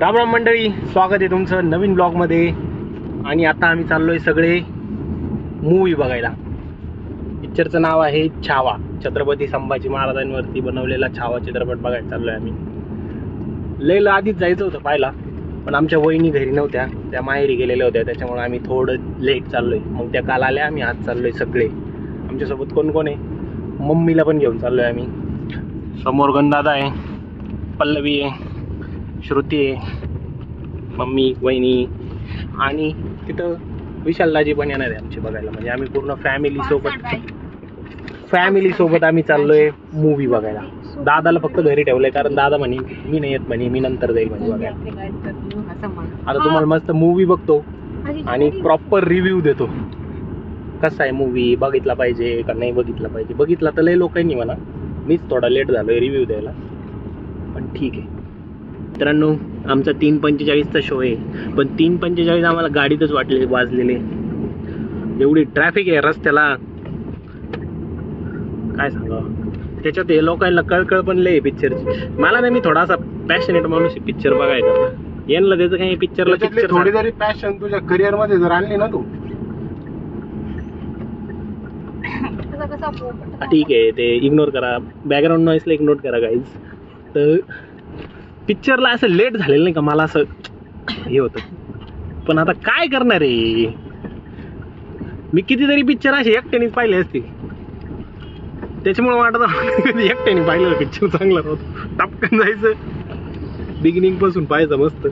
राम राम मंडळी स्वागत आहे तुमचं नवीन ब्लॉगमध्ये. आणि आता आम्ही चाललोय सगळे मूवी बघायला. पिक्चरचं नाव आहे छावा. छत्रपती संभाजी महाराजांवरती बनवलेला छावा चित्रपट बघायला चाललोय आम्ही. लयला आधीच जायचं होतं पाहायला पण आमच्या वहिनी घरी नव्हत्या. त्या माहेरी गेलेल्या होत्या त्याच्यामुळे आम्ही थोडं लेट चाललोय. मग त्या काल आल्या आम्ही आज चाललोय सगळे. आमच्यासोबत कोण कोण आहे? मम्मीला पण घेऊन चाललोय आम्ही. समोर गणदादा आहे पल्लवी आहे. श्रुती आहे मम्मी वहिनी आणि तिथं विशालदाजी पण येणार आहे आमची बघायला. म्हणजे आम्ही पूर्ण फॅमिली सोबत फॅमिली सोबत आम्ही चाललोय मूवी बघायला. दादाला फक्त घरी ठेवलंय कारण दादा म्हणे मी नाही येत म्हणे मी नंतर जाईल म्हणे बघायला. आता तुम्हाला मस्त मूवी बघतो आणि प्रॉपर रिव्ह्यू देतो. कसा आहे मूवी बघितला पाहिजे का नाही बघितला पाहिजे? बघितला तर लय लोकांनी म्हणा मीच थोडा लेट झालोय रिव्ह्यू द्यायला. पण ठीक आहे. मित्रांनो आमचा तीन पंचेचाळीसचा शो आहे. पण तीन पंचेचाळीस आम्हाला गाडीतच वाटले वाजलेले. एवढी ट्रॅफिक आहे रस्त्याला. काय सांगावं? त्याच्यात हे लोकांना कळकळ पण लय पिक्चरची मला नाही मी थोडासा पॅशनेट माणूस आहे पिक्चर बघायचा. यांना त्याचं काही पिक्चरला पिक्चर थोडी जरी पॅशन तुझ्या करिअरमध्ये जर आणली ना तू. ठीक आहे ते इग्नोर करा. बॅकग्राऊंड नॉईसला इग्नोर करा गाईज तर पिक्चरला असं लेट झालेलं नाही का? मला असं हे होतं. पण आता काय करणार आहे? मी कितीतरी पिक्चर असे एकट्यानेच पाहिले असते त्याच्यामुळे वाटत एकट्याने पाहिलं पिक्चर चांगला होतो टपकन जायचं. बिगिनिंगपासून पाहायचं मस्त.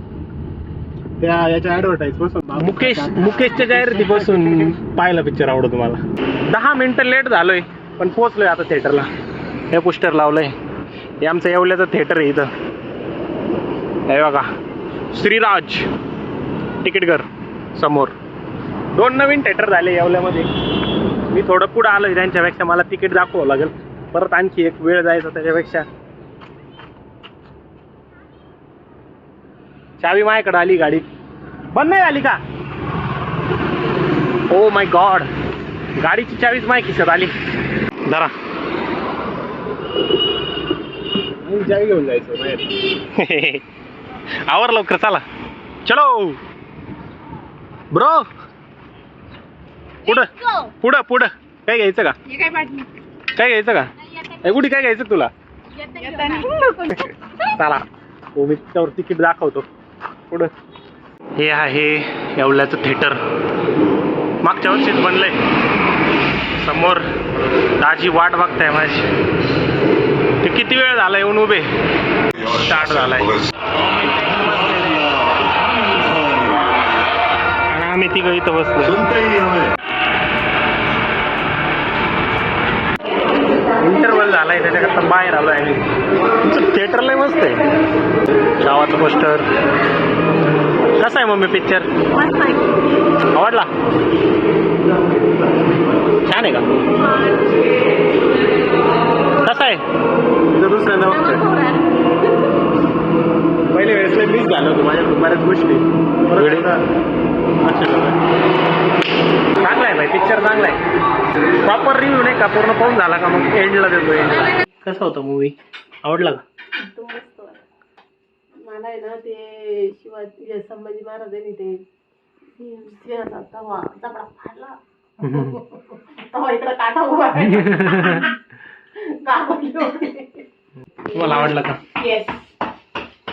त्या याच्या ऍडव्हर्टाईजपासून मुकेश मुकेशच्या जाहिरातीपासून पाहायला पिक्चर आवडतो मला. दहा मिनिटं लेट झालोय पण पोहोचलोय आता थिएटरला हे पोस्टर लावलंय. हे आमचं येवल्याचं थिएटर आहे इथं. हे बघा. श्रीराज. तिकीटगर समोर. दोन नवीन थिएटर झाले येवल्यामध्ये. मी थोडं पुढं आलोय त्यांच्यापेक्षा. मला तिकीट दाखवावं लागेल. परत आणखी एक वेळ जायचा त्याच्यापेक्षा. चावी माझ्याकडे आली गाडी. बंद नाही झाली का? ओ माय गॉड गाडीची चावीच माय खिशात आली. जरा जाई घेऊन जायचं. आवर लवकर चला. चलो. ब्रो. पुढं. पुढं पुढं. काय घ्यायचं का? काय घ्यायचं का? ए गुडी काय घ्यायचं तुला? चला. हो मी त्यावर तिकीट दाखवतो. पुढं. हे आहे येवल्याचं थिएटर. मागच्या वर्षीच बनलंय. समोर दाजी वाट बघताय माझी ते किती वेळ झाला येऊन उभे? स्टार्ट झालाय. आणि आम्ही तिघं इथं बसलो. इंटरवल झालाय त्याच्याकरता बाहेर आलोय आम्ही तुमचं थिएटर लय मस्त आहे. गावाचं पोस्टर कसा आहे मम्मी पिक्चर आवडला? छान आहे का? कसा आहे? दुसरं नव्हतं पहिले वेळेस झालं होतं माझ्या बऱ्याच गोष्टी. परत वेळे- एकदा लक्षात आलं. चांगला आहे भाई पिक्चर चांगला आहे. प्रॉपर रिव्ह्यू नाही का? पूर्ण पाहून झाला का मग? एंडला देतो एंडला कसा होता मूवी आवडला का? तो मस्त वाटला. मला आहे ना ते शिवाजी संभाजी महाराजांनी ते तवा फाडला. तवा इकडे काटा उभा. तुम्हाला आवडला का? येस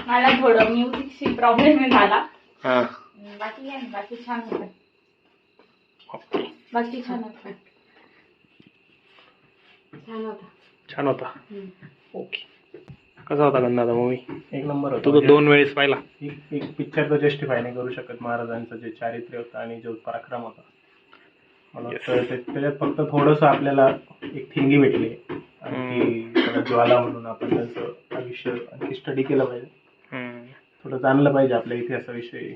मला थोडं म्युझिकशी प्रॉब्लेम झाला. हा. बाकी काय नाही, बाकी छान होतं. ओके. बाकी छान होतं. छान होता. छान होता. ओके. कसा होता गंधाचा मूवी एक नंबर तू तर दोन वेळेस पाहिला. एक एक पिक्चर तर जस्टिफाय नाही करू शकत. महाराजांचं जे चारित्र्य होतं आणि जो पराक्रम होता. मला वाटतं ते- त्याच्यात फक्त थोडंसं आपल्याला एक थिंगी भेटली. आणि ती ज्वाला म्हणून आपण त्यांचं आयुष्य आणखी स्टडी केलं पाहिजे. थोडं जाणलं पाहिजे आपल्या इतिहासाविषयी.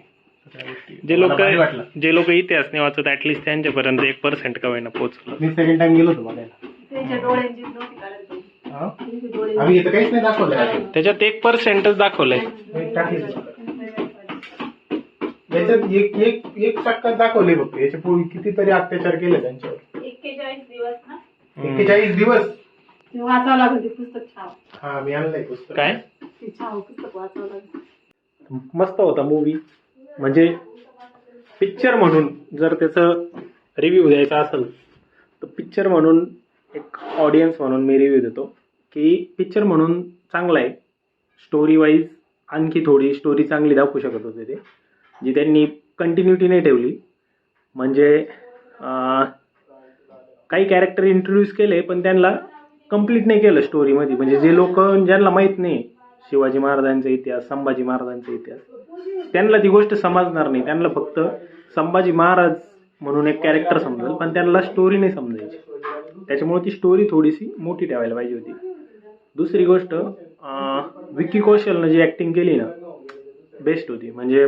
गोष्टी जे मला लोक भारी वाटलं. जे लोक इतिहास नाही वाचत ऍटलिस्ट त्यांच्यापर्यंत एक पर्सेंट का होईना पोहोचलं. मी सेकंड टाइम गेलो होतो बघायला. त्यांच्या डोळ्यांची नव्हती काढायला पाहिजे. हा? त्यांचे डोळे आम्ही इथं काहीच नाही दाखवलं. त्याच्यात एक पर्सेंटच दाखवलंय. एक टाकली. याच्यात एक एक एक टक्का दाखवले फक्त याच्या पूर्वी कितीतरी अत्याचार केले त्यांच्यावर. एक्केचाळीस दिवस ना? एक्केचाळीस दिवस? ते वाचावं लागेल ते पुस्तक छाव. हा मी आणलंय पुस्तक. काय? ते छाव पुस्तक वाचावं लागेल. मस्त होता मूवी म्हणजे पिक्चर म्हणून जर त्याचं रिव्ह्यू द्यायचा असेल तर पिक्चर म्हणून एक ऑडियन्स म्हणून मी रिव्ह्यू देतो की पिक्चर म्हणून चांगला आहे. स्टोरी वाईज आणखी थोडी स्टोरी चांगली दाखवू शकत होते ते जी त्यांनी कंटिन्युटी नाही ठेवली. म्हणजे काही कॅरेक्टर इंट्रोड्यूस केले पण त्यांना कंप्लीट नाही केलं स्टोरीमध्ये म्हणजे जे लोक ज्यांना माहीत नाही शिवाजी महाराजांचा इतिहास संभाजी महाराजांचा इतिहास. त्यांना ती गोष्ट समजणार नाही. त्यांना फक्त संभाजी महाराज म्हणून एक कॅरेक्टर समजेल पण त्यांना स्टोरी नाही समजायची. त्याच्यामुळे ती स्टोरी थोडीशी मोठी ठेवायला पाहिजे होती. दुसरी गोष्ट विकी कौशलनं जी ॲक्टिंग केली ना बेस्ट होती. म्हणजे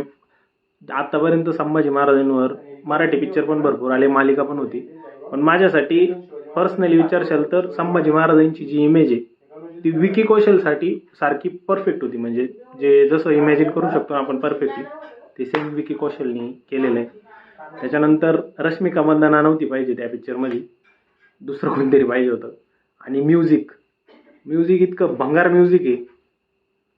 आतापर्यंत संभाजी महाराजांवर मराठी पिक्चर पण भरपूर आले मालिका पण होती. पण माझ्यासाठी पर्सनली विचारशाल तर संभाजी महाराजांची जी इमेज आहे ती विकी कौशलसाठी सारखी परफेक्ट होती. म्हणजे जे जसं इमॅजिन करू शकतो ना आपण परफेक्टली ते सेम विकी कौशलनी केलेलं आहे. त्याच्यानंतर रश्मिका मंदाना नव्हती पाहिजे त्या पिक्चरमध्ये दुसरं कोणतरी पाहिजे होतं. आणि म्युझिक म्युझिक इतकं भंगार म्युझिक आहे.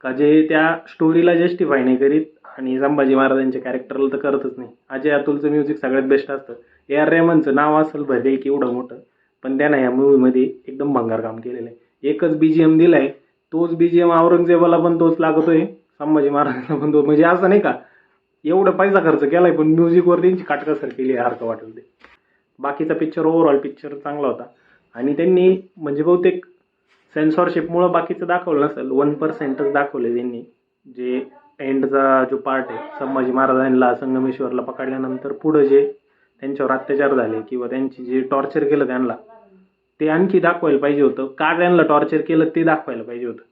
का जे त्या स्टोरीला जस्टिफाय नाही करीत आणि संभाजी महाराजांच्या कॅरेक्टरला तर करतच नाही. अजय अतुलचं म्युझिक सगळ्यात बेस्ट असतं. ए आर रेमनचं नाव असेल भले की एवढं मोठं पण त्यानं या मूवीमध्ये एकदम भंगार काम केलेलं आहे. एकच बी जी एम दिलाय तोच बी जी एम औरंगजेबाला पण तोच लागतोय संभाजी महाराजांना पण तो म्हणजे असं नाही का एवढं पैसा खर्च केलाय पण म्युझिकवर त्यांची काटकसर केली आहे सारखं वाटेल ते. बाकीचा पिक्चर ओव्हरऑल पिक्चर चांगला होता. आणि त्यांनी म्हणजे बहुतेक सेन्सॉरशिपमुळं बाकीचं दाखवलं नसेल वन पर्सेंटच दाखवले त्यांनी. जे एंडचा जो पार्ट आहे संभाजी महाराजांना संगमेश्वरला पकडल्यानंतर पुढं जे त्यांच्यावर अत्याचार झाले किंवा त्यांची जे टॉर्चर केलं त्यांना ते आणखी दाखवायला पाहिजे होतं. का त्यांना टॉर्चर केलं ते दाखवायला पाहिजे होतं.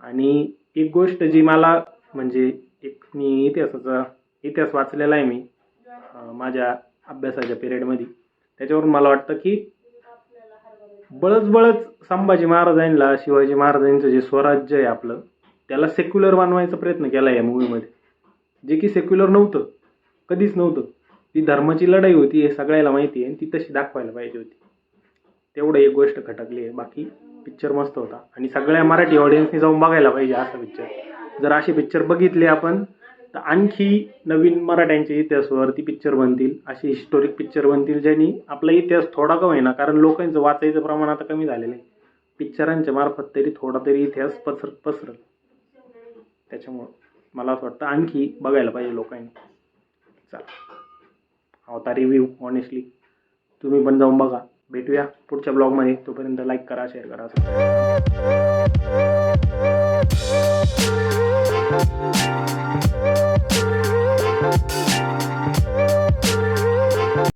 आणि एक गोष्ट जी मला म्हणजे एक मी इतिहासाचा इतिहास वाचलेला आहे मी माझ्या अभ्यासाच्या पिरियडमध्ये त्याच्यावरून मला वाटतं की बळच बळच संभाजी महाराजांना शिवाजी महाराजांचं जे स्वराज्य आहे आपलं त्याला सेक्युलर बनवायचा प्रयत्न केला या मूवीमध्ये जे की सेक्युलर नव्हतं कधीच नव्हतं. ती धर्माची लढाई होती हे सगळ्याला माहिती आहे आणि ती तशी दाखवायला पाहिजे होती. तेवढं एक गोष्ट खटकली आहे. बाकी पिक्चर मस्त होता. आणि सगळ्या मराठी ऑडियन्सनी जाऊन बघायला पाहिजे असा पिक्चर जर असे पिक्चर बघितले आपण तर आणखी नवीन मराठ्यांच्या इतिहासावरती पिक्चर बनतील. असे हिस्टोरिक पिक्चर बनतील ज्यांनी आपला इतिहास थोडा का होईना कारण लोकांचं वाचायचं प्रमाण आता कमी झालेलं आहे. पिक्चरांच्या मार्फत तरी थोडा तरी इतिहास पसर पसरल. त्याच्यामुळं मला असं वाटतं आणखी बघायला पाहिजे लोकांनी. चला. होता रिव्ह्यू ऑनेस्टली तुम्ही पण जाऊन बघा. भेटूया पुढच्या ब्लॉगमध्ये. तोपर्यंत लाईक करा शेअर करा.